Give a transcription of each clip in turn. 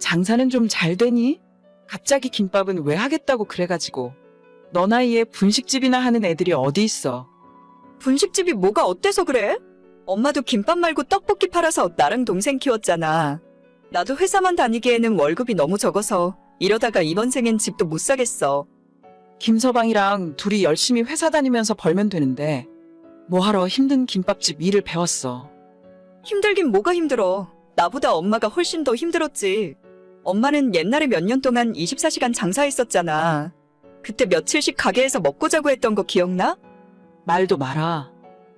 장사는 좀 잘 되니? 갑자기 김밥은 왜 하겠다고 그래가지고. 너 나이에 분식집이나 하는 애들이 어디 있어? 분식집이 뭐가 어때서 그래? 엄마도 김밥 말고 떡볶이 팔아서 나랑 동생 키웠잖아. 나도 회사만 다니기에는 월급이 너무 적어서 이러다가 이번 생엔 집도 못 사겠어. 김서방이랑 둘이 열심히 회사 다니면서 벌면 되는데 뭐하러 힘든 김밥집 일을 배웠어. 힘들긴 뭐가 힘들어. 나보다 엄마가 훨씬 더 힘들었지. 엄마는 옛날에 몇 년 동안 24시간 장사했었잖아. 그때 며칠씩 가게에서 먹고 자고 했던 거 기억나? 말도 마라.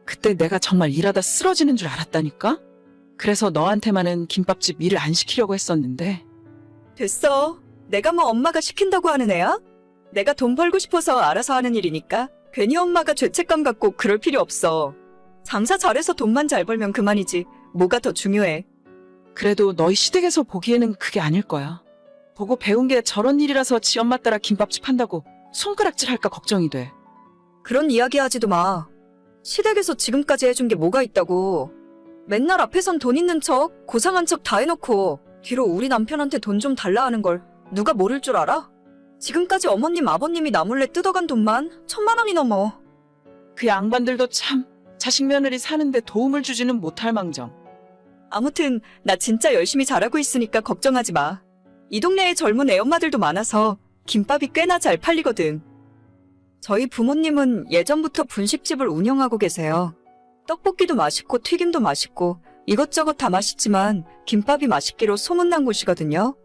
그때 내가 정말 일하다 쓰러지는 줄 알았다니까? 그래서 너한테만은 김밥집 일을 안 시키려고 했었는데 됐어. 내가 뭐 엄마가 시킨다고 하는 애야? 내가 돈 벌고 싶어서 알아서 하는 일이니까 괜히 엄마가 죄책감 갖고 그럴 필요 없어. 장사 잘해서 돈만 잘 벌면 그만이지. 뭐가 더 중요해. 그래도 너희 시댁에서 보기에는 그게 아닐 거야. 보고 배운 게 저런 일이라서 지 엄마 따라 김밥집 한다고 손가락질 할까 걱정이 돼. 그런 이야기 하지도 마. 시댁에서 지금까지 해준 게 뭐가 있다고. 맨날 앞에선 돈 있는 척, 고상한 척 다 해놓고 뒤로 우리 남편한테 돈 좀 달라 하는 걸 누가 모를 줄 알아? 지금까지 어머님, 아버님이 나 몰래 뜯어간 돈만 천만 원이 넘어. 그 양반들도 참 자식 며느리 사는데 도움을 주지는 못할 망정. 아무튼 나 진짜 열심히 잘하고 있으니까 걱정하지 마. 이 동네에 젊은 애엄마들도 많아서 김밥이 꽤나 잘 팔리거든. 저희 부모님은 예전부터 분식집을 운영하고 계세요. 떡볶이도 맛있고 튀김도 맛있고 이것저것 다 맛있지만 김밥이 맛있기로 소문난 곳이거든요.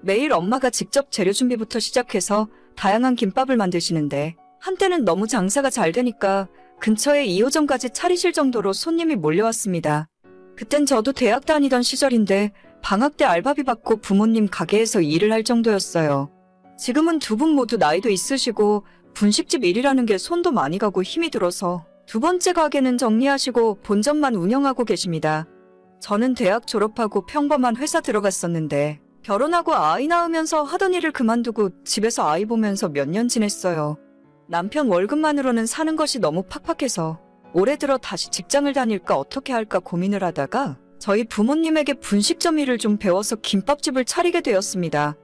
매일 엄마가 직접 재료 준비부터 시작해서 다양한 김밥을 만드시는데 한때는 너무 장사가 잘 되니까 근처에 2호점까지 차리실 정도로 손님이 몰려왔습니다. 그땐 저도 대학 다니던 시절인데 방학 때 알바비 받고 부모님 가게에서 일을 할 정도였어요. 지금은 두 분 모두 나이도 있으시고 분식집 일이라는 게 손도 많이 가고 힘이 들어서 두 번째 가게는 정리하시고 본점만 운영하고 계십니다. 저는 대학 졸업하고 평범한 회사 들어갔었는데 결혼하고 아이 낳으면서 하던 일을 그만두고 집에서 아이 보면서 몇 년 지냈어요. 남편 월급만으로는 사는 것이 너무 팍팍해서 올해 들어 다시 직장을 다닐까 어떻게 할까 고민을 하다가 저희 부모님에게 분식점 일을 좀 배워서 김밥집을 차리게 되었습니다.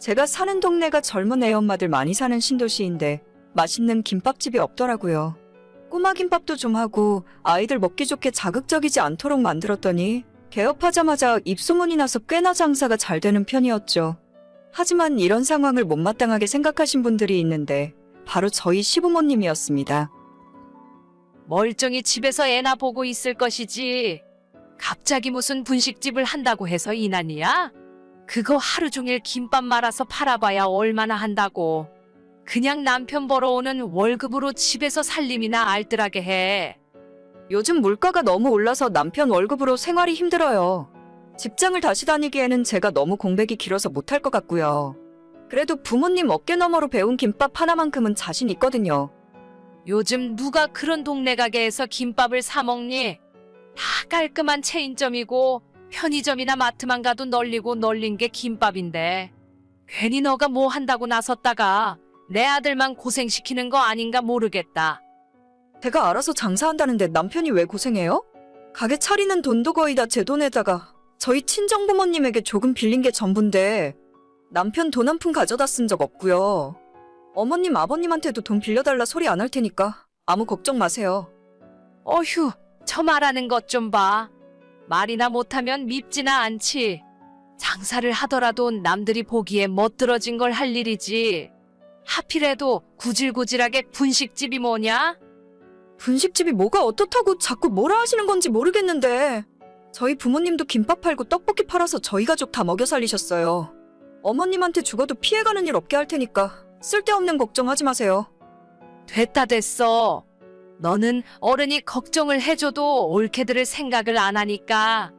제가 사는 동네가 젊은 애엄마들 많이 사는 신도시인데 맛있는 김밥집이 없더라고요. 꼬마 김밥도 좀 하고 아이들 먹기 좋게 자극적이지 않도록 만들었더니 개업하자마자 입소문이 나서 꽤나 장사가 잘 되는 편이었죠. 하지만 이런 상황을 못마땅하게 생각하신 분들이 있는데 바로 저희 시부모님이었습니다. 멀쩡히 집에서 애나 보고 있을 것이지. 갑자기 무슨 분식집을 한다고 해서 이난이야? 그거 하루 종일 김밥 말아서 팔아봐야 얼마나 한다고. 그냥 남편 벌어오는 월급으로 집에서 살림이나 알뜰하게 해. 요즘 물가가 너무 올라서 남편 월급으로 생활이 힘들어요. 직장을 다시 다니기에는 제가 너무 공백이 길어서 못할 것 같고요. 그래도 부모님 어깨 너머로 배운 김밥 하나만큼은 자신 있거든요. 요즘 누가 그런 동네 가게에서 김밥을 사 먹니? 다 깔끔한 체인점이고 편의점이나 마트만 가도 널리고 널린 게 김밥인데 괜히 너가 뭐 한다고 나섰다가 내 아들만 고생시키는 거 아닌가 모르겠다. 제가 알아서 장사한다는데 남편이 왜 고생해요? 가게 차리는 돈도 거의 다 제 돈에다가 저희 친정 부모님에게 조금 빌린 게 전부인데 남편 돈 한 푼 가져다 쓴 적 없고요. 어머님 아버님한테도 돈 빌려달라 소리 안 할 테니까 아무 걱정 마세요. 어휴, 저 말하는 것 좀 봐. 말이나 못하면 밉지나 않지. 장사를 하더라도 남들이 보기에 멋들어진 걸 할 일이지. 하필해도 구질구질하게 분식집이 뭐냐? 분식집이 뭐가 어떻다고 자꾸 뭐라 하시는 건지 모르겠는데 저희 부모님도 김밥 팔고 떡볶이 팔아서 저희 가족 다 먹여 살리셨어요. 어머님한테 죽어도 피해가는 일 없게 할 테니까 쓸데없는 걱정하지 마세요. 됐다 됐어. 너는 어른이 걱정을 해줘도 옳게 들을 생각을 안 하니까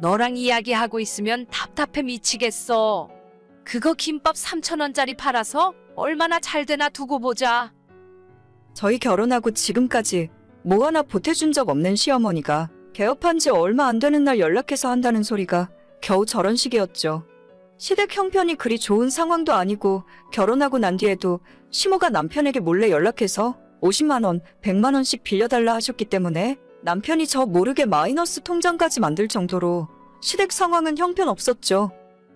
너랑 이야기하고 있으면 답답해 미치겠어. 그거 김밥 3천원짜리 팔아서 얼마나 잘 되나 두고 보자. 저희 결혼하고 지금까지 뭐 하나 보태준 적 없는 시어머니가 개업한 지 얼마 안 되는 날 연락해서 한다는 소리가 겨우 저런 식이었죠. 시댁 형편이 그리 좋은 상황도 아니고 결혼하고 난 뒤에도 시모가 남편에게 몰래 연락해서 50만원, 100만원씩 빌려달라 하셨기 때문에 남편이 저 모르게 마이너스 통장까지 만들 정도로 시댁 상황은 형편없었죠.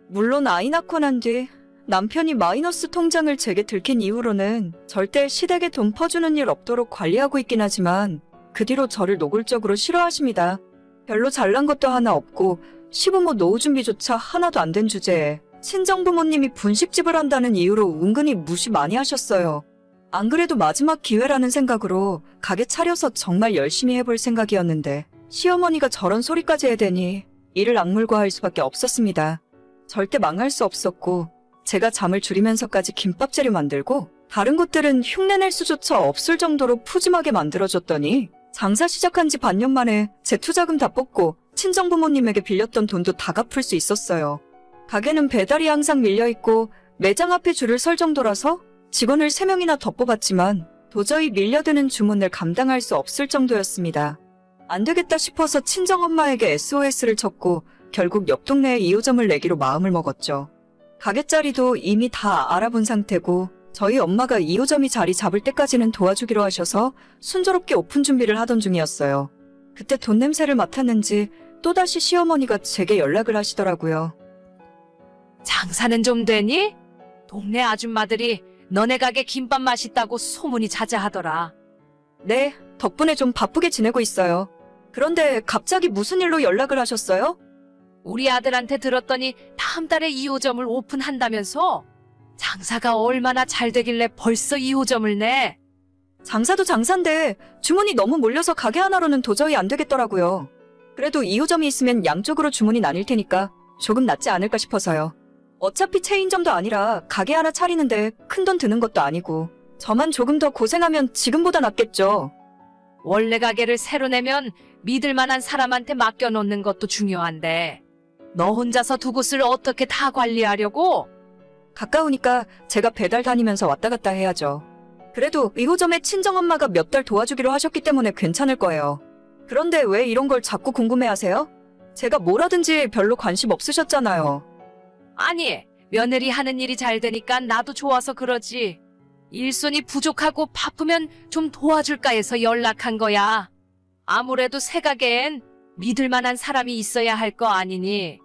물론 아이 낳고 난 뒤 남편이 마이너스 통장을 제게 들킨 이후로는 절대 시댁에 돈 퍼주는 일 없도록 관리하고 있긴 하지만 그 뒤로 저를 노골적으로 싫어하십니다. 별로 잘난 것도 하나 없고 시부모 노후 준비조차 하나도 안 된 주제에 친정부모님이 분식집을 한다는 이유로 은근히 무시 많이 하셨어요. 안 그래도 마지막 기회라는 생각으로 가게 차려서 정말 열심히 해볼 생각이었는데 시어머니가 저런 소리까지 해대니 이를 악물고 할 수밖에 없었습니다. 절대 망할 수 없었고 제가 잠을 줄이면서까지 김밥 재료 만들고 다른 곳들은 흉내낼 수조차 없을 정도로 푸짐하게 만들어줬더니 장사 시작한 지 반년 만에 제 투자금 다 뽑고 친정 부모님에게 빌렸던 돈도 다 갚을 수 있었어요. 가게는 배달이 항상 밀려있고 매장 앞에 줄을 설 정도라서 직원을 3명이나 더 뽑았지만 도저히 밀려드는 주문을 감당할 수 없을 정도였습니다. 안 되겠다 싶어서 친정엄마에게 SOS를 쳤고 결국 옆 동네에 2호점을 내기로 마음을 먹었죠. 가게 자리도 이미 다 알아본 상태고 저희 엄마가 2호점이 자리 잡을 때까지는 도와주기로 하셔서 순조롭게 오픈 준비를 하던 중이었어요. 그때 돈 냄새를 맡았는지 또다시 시어머니가 제게 연락을 하시더라고요. 장사는 좀 되니? 동네 아줌마들이 너네 가게 김밥 맛있다고 소문이 자자하더라. 네, 덕분에 좀 바쁘게 지내고 있어요. 그런데 갑자기 무슨 일로 연락을 하셨어요? 우리 아들한테 들었더니 다음 달에 2호점을 오픈한다면서? 장사가 얼마나 잘 되길래 벌써 2호점을 내? 장사도 장사인데 주문이 너무 몰려서 가게 하나로는 도저히 안 되겠더라고요. 그래도 2호점이 있으면 양쪽으로 주문이 나뉠 테니까 조금 낫지 않을까 싶어서요. 어차피 체인점도 아니라 가게 하나 차리는데 큰 돈 드는 것도 아니고 저만 조금 더 고생하면 지금보다 낫겠죠. 원래 가게를 새로 내면 믿을 만한 사람한테 맡겨놓는 것도 중요한데 너 혼자서 두 곳을 어떻게 다 관리하려고? 가까우니까 제가 배달 다니면서 왔다 갔다 해야죠. 그래도 2호점에 친정엄마가 몇 달 도와주기로 하셨기 때문에 괜찮을 거예요. 그런데 왜 이런 걸 자꾸 궁금해하세요? 제가 뭘 하든지 별로 관심 없으셨잖아요. 아니, 며느리 하는 일이 잘 되니까 나도 좋아서 그러지. 일손이 부족하고 바쁘면 좀 도와줄까 해서 연락한 거야. 아무래도 새 가게엔 믿을 만한 사람이 있어야 할 거 아니니.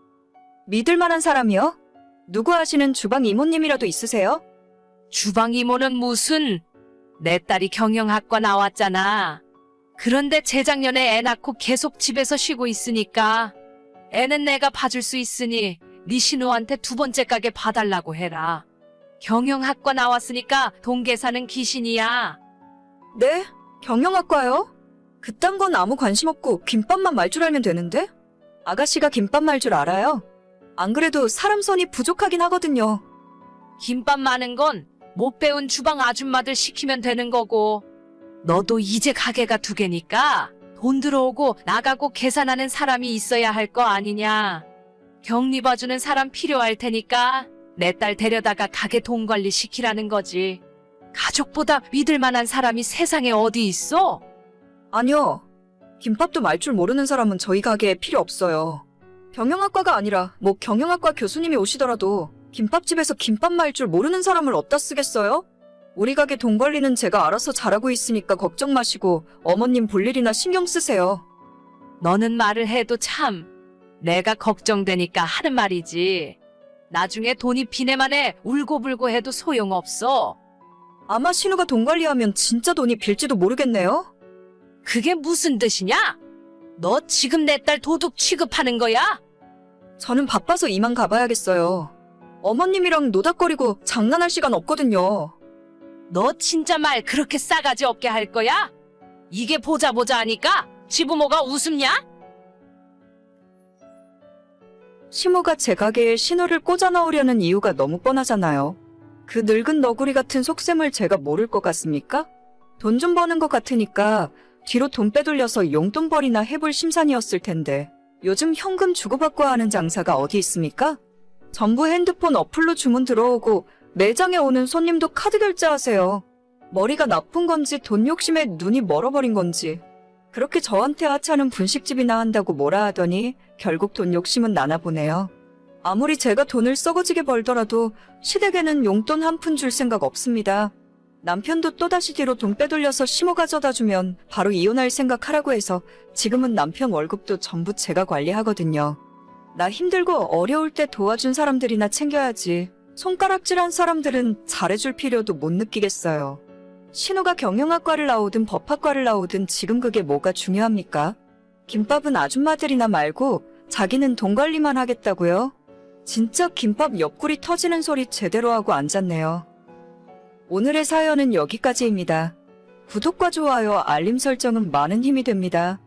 믿을 만한 사람이요? 누구 아시는 주방 이모님이라도 있으세요? 주방 이모는 무슨 내 딸이 경영학과 나왔잖아. 그런데 재작년에 애 낳고 계속 집에서 쉬고 있으니까 애는 내가 봐줄 수 있으니 네 신우한테 두 번째 가게 봐달라고 해라. 경영학과 나왔으니까 돈 계산은 귀신이야. 네? 경영학과요? 그딴 건 아무 관심 없고 김밥만 말 줄 알면 되는데? 아가씨가 김밥 말 줄 알아요? 안 그래도 사람 손이 부족하긴 하거든요. 김밥 많은 건 못 배운 주방 아줌마들 시키면 되는 거고. 너도 이제 가게가 두 개니까 돈 들어오고 나가고 계산하는 사람이 있어야 할 거 아니냐. 격리 봐주는 사람 필요할 테니까 내 딸 데려다가 가게 돈 관리 시키라는 거지. 가족보다 믿을 만한 사람이 세상에 어디 있어? 아니요. 김밥도 말 줄 모르는 사람은 저희 가게에 필요 없어요. 경영학과가 아니라 뭐 경영학과 교수님이 오시더라도 김밥집에서 김밥 말 줄 모르는 사람을 어디다 쓰겠어요? 우리 가게 돈 관리는 제가 알아서 잘하고 있으니까 걱정 마시고 어머님 볼 일이나 신경 쓰세요. 너는 말을 해도 참 내가 걱정되니까 하는 말이지. 나중에 돈이 비내만에 울고불고 해도 소용없어. 아마 신우가 돈 관리하면 진짜 돈이 빌지도 모르겠네요. 그게 무슨 뜻이냐? 너 지금 내 딸 도둑 취급하는 거야? 저는 바빠서 이만 가봐야겠어요. 어머님이랑 노닥거리고 장난할 시간 없거든요. 너 진짜 말 그렇게 싸가지 없게 할 거야? 이게 보자 보자 하니까 지부모가 웃음냐? 시모가 제 가게에 신호를 꽂아 넣으려는 이유가 너무 뻔하잖아요. 그 늙은 너구리 같은 속셈을 제가 모를 것 같습니까? 돈 좀 버는 것 같으니까 뒤로 돈 빼돌려서 용돈벌이나 해볼 심산이었을 텐데 요즘 현금 주고받고 하는 장사가 어디 있습니까? 전부 핸드폰 어플로 주문 들어오고 매장에 오는 손님도 카드 결제하세요. 머리가 나쁜 건지 돈 욕심에 눈이 멀어버린 건지 그렇게 저한테 하찮은 분식집이나 한다고 뭐라 하더니 결국 돈 욕심은 나나 보네요. 아무리 제가 돈을 썩어지게 벌더라도 시댁에는 용돈 한 푼 줄 생각 없습니다. 남편도 또다시 뒤로 돈 빼돌려서 심호 가져다 주면 바로 이혼할 생각 하라고 해서 지금은 남편 월급도 전부 제가 관리하거든요. 나 힘들고 어려울 때 도와준 사람들이나 챙겨야지. 손가락질한 사람들은 잘해줄 필요도 못 느끼겠어요. 신우가 경영학과를 나오든 법학과를 나오든 지금 그게 뭐가 중요합니까? 김밥은 아줌마들이나 말고 자기는 돈 관리만 하겠다고요? 진짜 김밥 옆구리 터지는 소리 제대로 하고 앉았네요. 오늘의 사연은 여기까지입니다. 구독과 좋아요, 알림 설정은 많은 힘이 됩니다.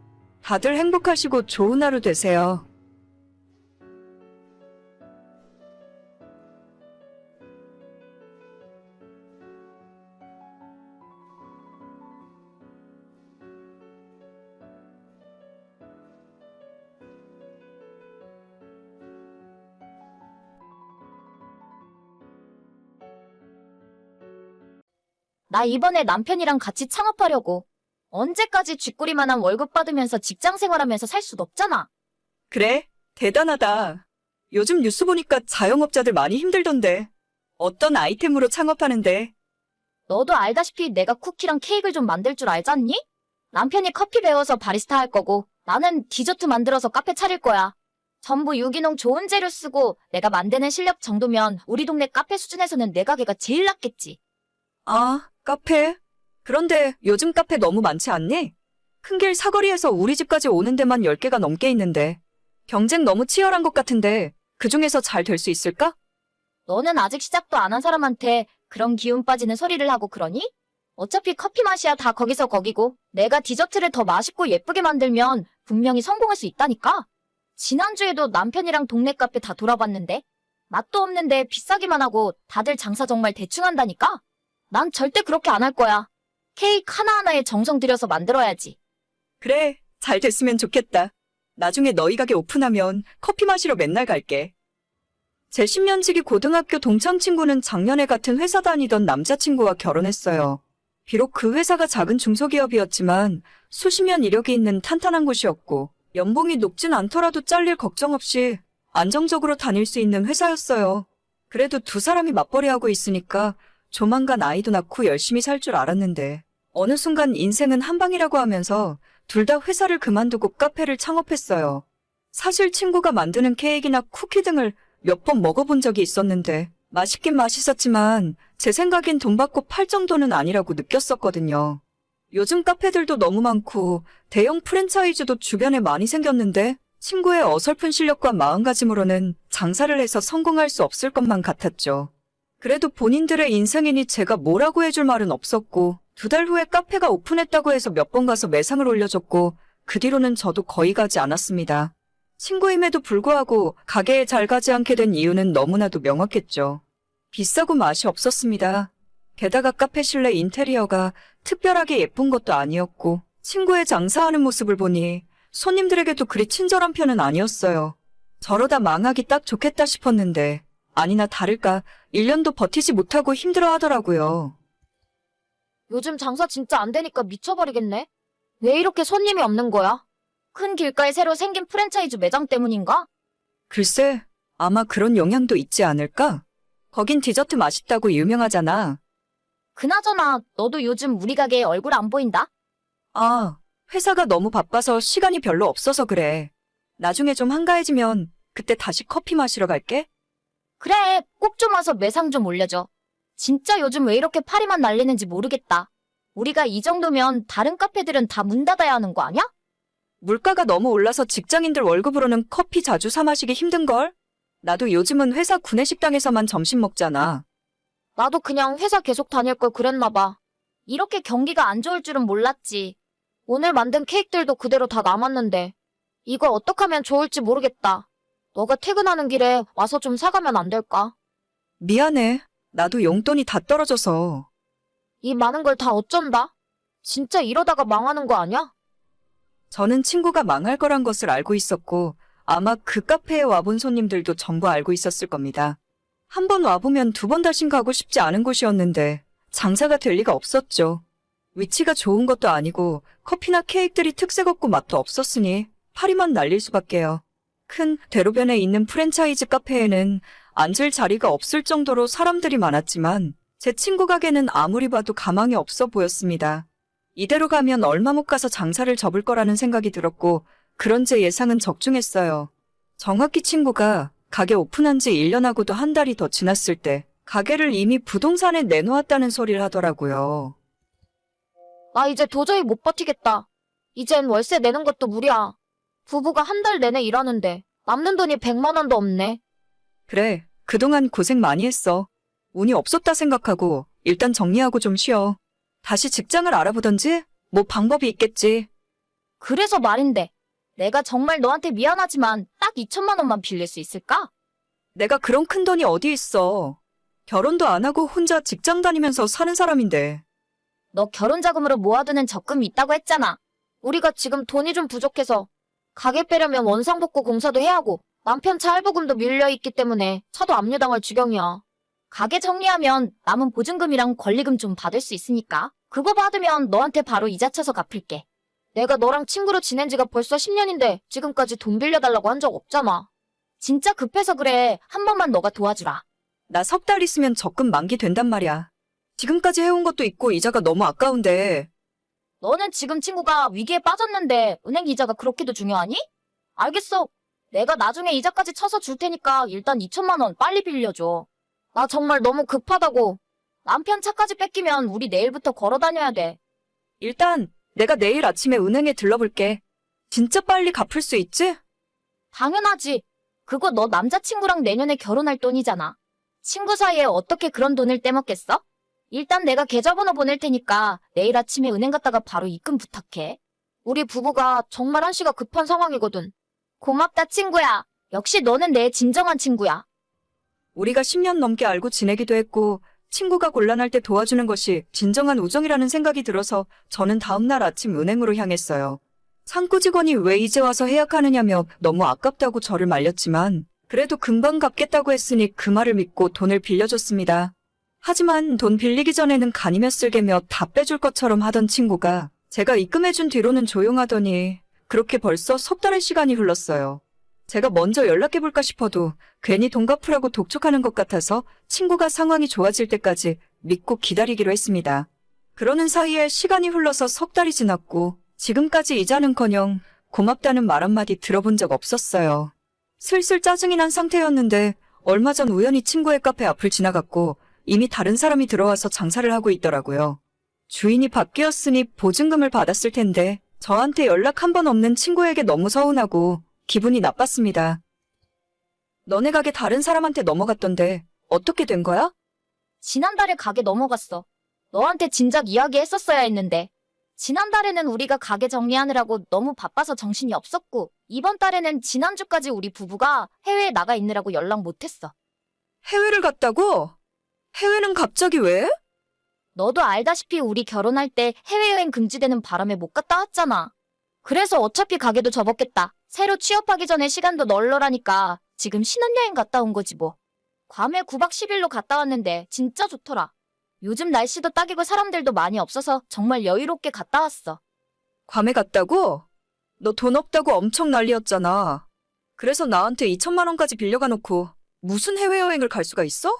다들 행복하시고 좋은 하루 되세요. 나 이번에 남편이랑 같이 창업하려고. 언제까지 쥐꼬리만한 월급 받으면서 직장 생활하면서 살 순 없잖아. 그래? 대단하다. 요즘 뉴스 보니까 자영업자들 많이 힘들던데. 어떤 아이템으로 창업하는데? 너도 알다시피 내가 쿠키랑 케이크를 좀 만들 줄 알잖니? 남편이 커피 배워서 바리스타 할 거고 나는 디저트 만들어서 카페 차릴 거야. 전부 유기농 좋은 재료 쓰고 내가 만드는 실력 정도면 우리 동네 카페 수준에서는 내 가게가 제일 낫겠지. 아, 카페? 그런데 요즘 카페 너무 많지 않니? 큰 길 사거리에서 우리 집까지 오는 데만 10개가 넘게 있는데. 경쟁 너무 치열한 것 같은데 그 중에서 잘 될 수 있을까? 너는 아직 시작도 안 한 사람한테 그런 기운 빠지는 소리를 하고 그러니? 어차피 커피 맛이야 다 거기서 거기고 내가 디저트를 더 맛있고 예쁘게 만들면 분명히 성공할 수 있다니까. 지난주에도 남편이랑 동네 카페 다 돌아봤는데 맛도 없는데 비싸기만 하고 다들 장사 정말 대충 한다니까. 난 절대 그렇게 안 할 거야. 케이크 하나하나에 정성 들여서 만들어야지. 그래, 잘 됐으면 좋겠다. 나중에 너희 가게 오픈하면 커피 마시러 맨날 갈게. 제 10년지기 고등학교 동창 친구는 작년에 같은 회사 다니던 남자친구와 결혼했어요. 비록 그 회사가 작은 중소기업이었지만 수십 년 이력이 있는 탄탄한 곳이었고 연봉이 높진 않더라도 잘릴 걱정 없이 안정적으로 다닐 수 있는 회사였어요. 그래도 두 사람이 맞벌이하고 있으니까 조만간 아이도 낳고 열심히 살 줄 알았는데 어느 순간 인생은 한방이라고 하면서 둘 다 회사를 그만두고 카페를 창업했어요. 사실 친구가 만드는 케이크나 쿠키 등을 몇 번 먹어본 적이 있었는데 맛있긴 맛있었지만 제 생각엔 돈 받고 팔 정도는 아니라고 느꼈었거든요. 요즘 카페들도 너무 많고 대형 프랜차이즈도 주변에 많이 생겼는데 친구의 어설픈 실력과 마음가짐으로는 장사를 해서 성공할 수 없을 것만 같았죠. 그래도 본인들의 인생이니 제가 뭐라고 해줄 말은 없었고 두 달 후에 카페가 오픈했다고 해서 몇 번 가서 매상을 올려줬고 그 뒤로는 저도 거의 가지 않았습니다. 친구임에도 불구하고 가게에 잘 가지 않게 된 이유는 너무나도 명확했죠. 비싸고 맛이 없었습니다. 게다가 카페 실내 인테리어가 특별하게 예쁜 것도 아니었고 친구의 장사하는 모습을 보니 손님들에게도 그리 친절한 편은 아니었어요. 저러다 망하기 딱 좋겠다 싶었는데 아니나 다를까 1년도 버티지 못하고 힘들어 하더라고요. 요즘 장사 진짜 안 되니까 미쳐버리겠네. 왜 이렇게 손님이 없는 거야? 큰 길가에 새로 생긴 프랜차이즈 매장 때문인가? 글쎄, 아마 그런 영향도 있지 않을까? 거긴 디저트 맛있다고 유명하잖아. 그나저나 너도 요즘 우리 가게에 얼굴 안 보인다? 아, 회사가 너무 바빠서 시간이 별로 없어서 그래. 나중에 좀 한가해지면 그때 다시 커피 마시러 갈게. 그래, 꼭 좀 와서 매상 좀 올려줘. 진짜 요즘 왜 이렇게 파리만 날리는지 모르겠다. 우리가 이 정도면 다른 카페들은 다 문 닫아야 하는 거 아니야? 물가가 너무 올라서 직장인들 월급으로는 커피 자주 사 마시기 힘든걸? 나도 요즘은 회사 구내식당에서만 점심 먹잖아. 나도 그냥 회사 계속 다닐 걸 그랬나 봐. 이렇게 경기가 안 좋을 줄은 몰랐지. 오늘 만든 케이크들도 그대로 다 남았는데. 이걸 어떻게 하면 좋을지 모르겠다. 너가 퇴근하는 길에 와서 좀 사가면 안 될까? 미안해. 나도 용돈이 다 떨어져서. 이 많은 걸 다 어쩐다? 진짜 이러다가 망하는 거 아니야? 저는 친구가 망할 거란 것을 알고 있었고 아마 그 카페에 와본 손님들도 전부 알고 있었을 겁니다. 한 번 와보면 두 번 다신 가고 싶지 않은 곳이었는데 장사가 될 리가 없었죠. 위치가 좋은 것도 아니고 커피나 케이크들이 특색 없고 맛도 없었으니 파리만 날릴 수밖에요. 큰 대로변에 있는 프랜차이즈 카페에는 앉을 자리가 없을 정도로 사람들이 많았지만 제 친구 가게는 아무리 봐도 가망이 없어 보였습니다. 이대로 가면 얼마 못 가서 장사를 접을 거라는 생각이 들었고 그런 제 예상은 적중했어요. 정확히 친구가 가게 오픈한 지 1년하고도 한 달이 더 지났을 때 가게를 이미 부동산에 내놓았다는 소리를 하더라고요. 나 이제 도저히 못 버티겠다. 이젠 월세 내는 것도 무리야. 부부가 한 달 내내 일하는데 남는 돈이 100만 원도 없네. 그래, 그동안 고생 많이 했어. 운이 없었다 생각하고 일단 정리하고 좀 쉬어. 다시 직장을 알아보던지 뭐 방법이 있겠지. 그래서 말인데 내가 정말 너한테 미안하지만 딱 2천만 원만 빌릴 수 있을까? 내가 그런 큰 돈이 어디 있어. 결혼도 안 하고 혼자 직장 다니면서 사는 사람인데. 너 결혼 자금으로 모아두는 적금이 있다고 했잖아. 우리가 지금 돈이 좀 부족해서 가게 빼려면 원상복구 공사도 해야 하고 남편 차 할부금도 밀려있기 때문에 차도 압류당할 지경이야. 가게 정리하면 남은 보증금이랑 권리금 좀 받을 수 있으니까 그거 받으면 너한테 바로 이자 쳐서 갚을게. 내가 너랑 친구로 지낸 지가 벌써 10년인데 지금까지 돈 빌려달라고 한 적 없잖아. 진짜 급해서 그래. 한 번만 너가 도와주라. 나 석 달 있으면 적금 만기 된단 말이야. 지금까지 해온 것도 있고 이자가 너무 아까운데. 너는 지금 친구가 위기에 빠졌는데 은행 이자가 그렇게도 중요하니? 알겠어. 내가 나중에 이자까지 쳐서 줄 테니까 일단 2천만 원 빨리 빌려줘. 나 정말 너무 급하다고. 남편 차까지 뺏기면 우리 내일부터 걸어 다녀야 돼. 일단 내가 내일 아침에 은행에 들러볼게. 진짜 빨리 갚을 수 있지? 당연하지. 그거 너 남자친구랑 내년에 결혼할 돈이잖아. 친구 사이에 어떻게 그런 돈을 떼먹겠어? 일단 내가 계좌번호 보낼 테니까 내일 아침에 은행 갔다가 바로 입금 부탁해. 우리 부부가 정말 한시가 급한 상황이거든. 고맙다 친구야. 역시 너는 내 진정한 친구야. 우리가 10년 넘게 알고 지내기도 했고 친구가 곤란할 때 도와주는 것이 진정한 우정이라는 생각이 들어서 저는 다음날 아침 은행으로 향했어요. 창고 직원이 왜 이제 와서 예약하느냐며 너무 아깝다고 저를 말렸지만 그래도 금방 갚겠다고 했으니 그 말을 믿고 돈을 빌려줬습니다. 하지만 돈 빌리기 전에는 간이며 쓸개며 다 빼줄 것처럼 하던 친구가 제가 입금해준 뒤로는 조용하더니 그렇게 벌써 석 달의 시간이 흘렀어요. 제가 먼저 연락해볼까 싶어도 괜히 돈 갚으라고 독촉하는 것 같아서 친구가 상황이 좋아질 때까지 믿고 기다리기로 했습니다. 그러는 사이에 시간이 흘러서 석 달이 지났고 지금까지 이자는커녕 고맙다는 말 한마디 들어본 적 없었어요. 슬슬 짜증이 난 상태였는데 얼마 전 우연히 친구의 카페 앞을 지나갔고 이미 다른 사람이 들어와서 장사를 하고 있더라고요. 주인이 바뀌었으니 보증금을 받았을 텐데 저한테 연락 한 번 없는 친구에게 너무 서운하고 기분이 나빴습니다. 너네 가게 다른 사람한테 넘어갔던데 어떻게 된 거야? 지난달에 가게 넘어갔어. 너한테 진작 이야기했었어야 했는데. 지난달에는 우리가 가게 정리하느라고 너무 바빠서 정신이 없었고, 이번 달에는 지난주까지 우리 부부가 해외에 나가 있느라고 연락 못했어. 해외를 갔다고? 해외는 갑자기 왜? 너도 알다시피 우리 결혼할 때 해외여행 금지되는 바람에 못 갔다 왔잖아. 그래서 어차피 가게도 접었겠다. 새로 취업하기 전에 시간도 널널하니까 지금 신혼여행 갔다 온 거지 뭐. 괌에 9박 10일로 갔다 왔는데 진짜 좋더라. 요즘 날씨도 딱이고 사람들도 많이 없어서 정말 여유롭게 갔다 왔어. 괌에 갔다고? 너 돈 없다고 엄청 난리였잖아. 그래서 나한테 2천만 원까지 빌려가 놓고 무슨 해외여행을 갈 수가 있어?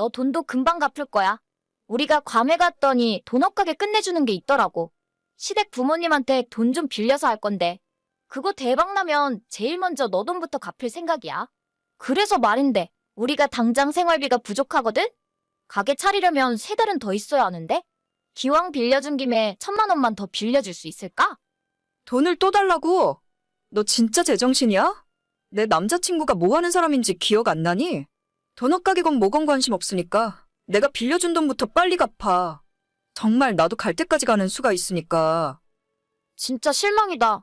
너 돈도 금방 갚을 거야. 우리가 괌에 갔더니 돈업 가게 끝내주는 게 있더라고. 시댁 부모님한테 돈 좀 빌려서 할 건데. 그거 대박 나면 제일 먼저 너 돈부터 갚을 생각이야. 그래서 말인데, 우리가 당장 생활비가 부족하거든? 가게 차리려면 세 달은 더 있어야 하는데? 기왕 빌려준 김에 천만 원만 더 빌려줄 수 있을까? 돈을 또 달라고? 너 진짜 제정신이야? 내 남자친구가 뭐 하는 사람인지 기억 안 나니? 돈업 가게건 뭐건 관심 없으니까 내가 빌려준 돈부터 빨리 갚아. 정말 나도 갈 때까지 가는 수가 있으니까. 진짜 실망이다.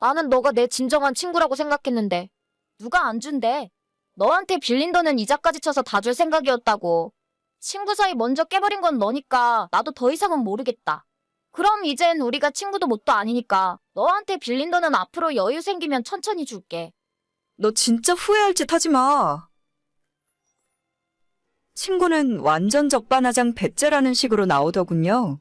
나는 너가 내 진정한 친구라고 생각했는데 누가 안 준대. 너한테 빌린 돈은 이자까지 쳐서 다 줄 생각이었다고. 친구 사이 먼저 깨버린 건 너니까 나도 더 이상은 모르겠다. 그럼 이젠 우리가 친구도 뭣도 아니니까 너한테 빌린 돈은 앞으로 여유 생기면 천천히 줄게. 너 진짜 후회할 짓 하지 마. 친구는 완전 적반하장 배째라는 식으로 나오더군요.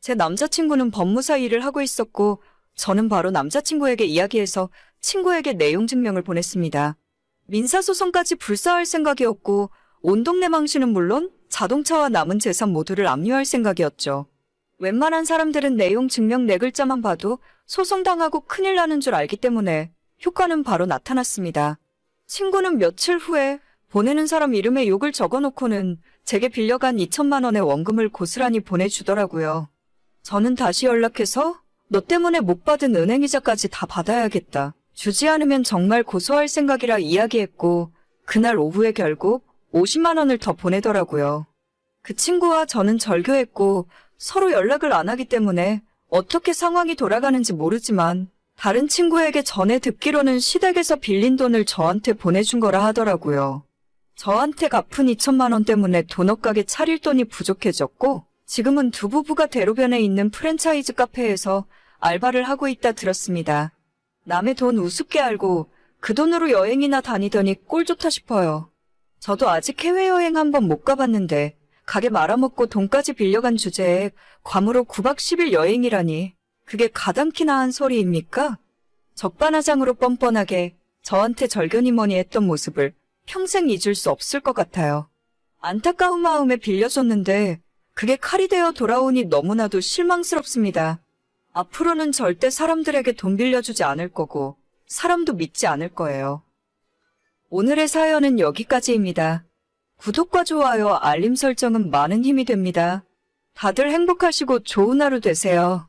제 남자친구는 법무사 일을 하고 있었고, 저는 바로 남자친구에게 이야기해서 친구에게 내용 증명을 보냈습니다. 민사소송까지 불사할 생각이었고, 온 동네 망신은 물론 자동차와 남은 재산 모두를 압류할 생각이었죠. 웬만한 사람들은 내용 증명 네 글자만 봐도 소송당하고 큰일 나는 줄 알기 때문에 효과는 바로 나타났습니다. 친구는 며칠 후에 보내는 사람 이름에 욕을 적어놓고는 제게 빌려간 2천만 원의 원금을 고스란히 보내주더라고요. 저는 다시 연락해서 너 때문에 못 받은 은행이자까지 다 받아야겠다. 주지 않으면 정말 고소할 생각이라 이야기했고 그날 오후에 결국 50만 원을 더 보내더라고요. 그 친구와 저는 절교했고 서로 연락을 안 하기 때문에 어떻게 상황이 돌아가는지 모르지만 다른 친구에게 전해 듣기로는 시댁에서 빌린 돈을 저한테 보내준 거라 하더라고요. 저한테 갚은 2천만 원 때문에 도넛 가게 차릴 돈이 부족해졌고 지금은 두 부부가 대로변에 있는 프랜차이즈 카페에서 알바를 하고 있다 들었습니다. 남의 돈 우습게 알고 그 돈으로 여행이나 다니더니 꼴 좋다 싶어요. 저도 아직 해외여행 한번 못 가봤는데 가게 말아먹고 돈까지 빌려간 주제에 괌으로 9박 10일 여행이라니 그게 가당키나 한 소리입니까? 적반하장으로 뻔뻔하게 저한테 절견이머니 했던 모습을 평생 잊을 수 없을 것 같아요. 안타까운 마음에 빌려줬는데 그게 칼이 되어 돌아오니 너무나도 실망스럽습니다. 앞으로는 절대 사람들에게 돈 빌려주지 않을 거고 사람도 믿지 않을 거예요. 오늘의 사연은 여기까지입니다. 구독과 좋아요, 알림 설정은 많은 힘이 됩니다. 다들 행복하시고 좋은 하루 되세요.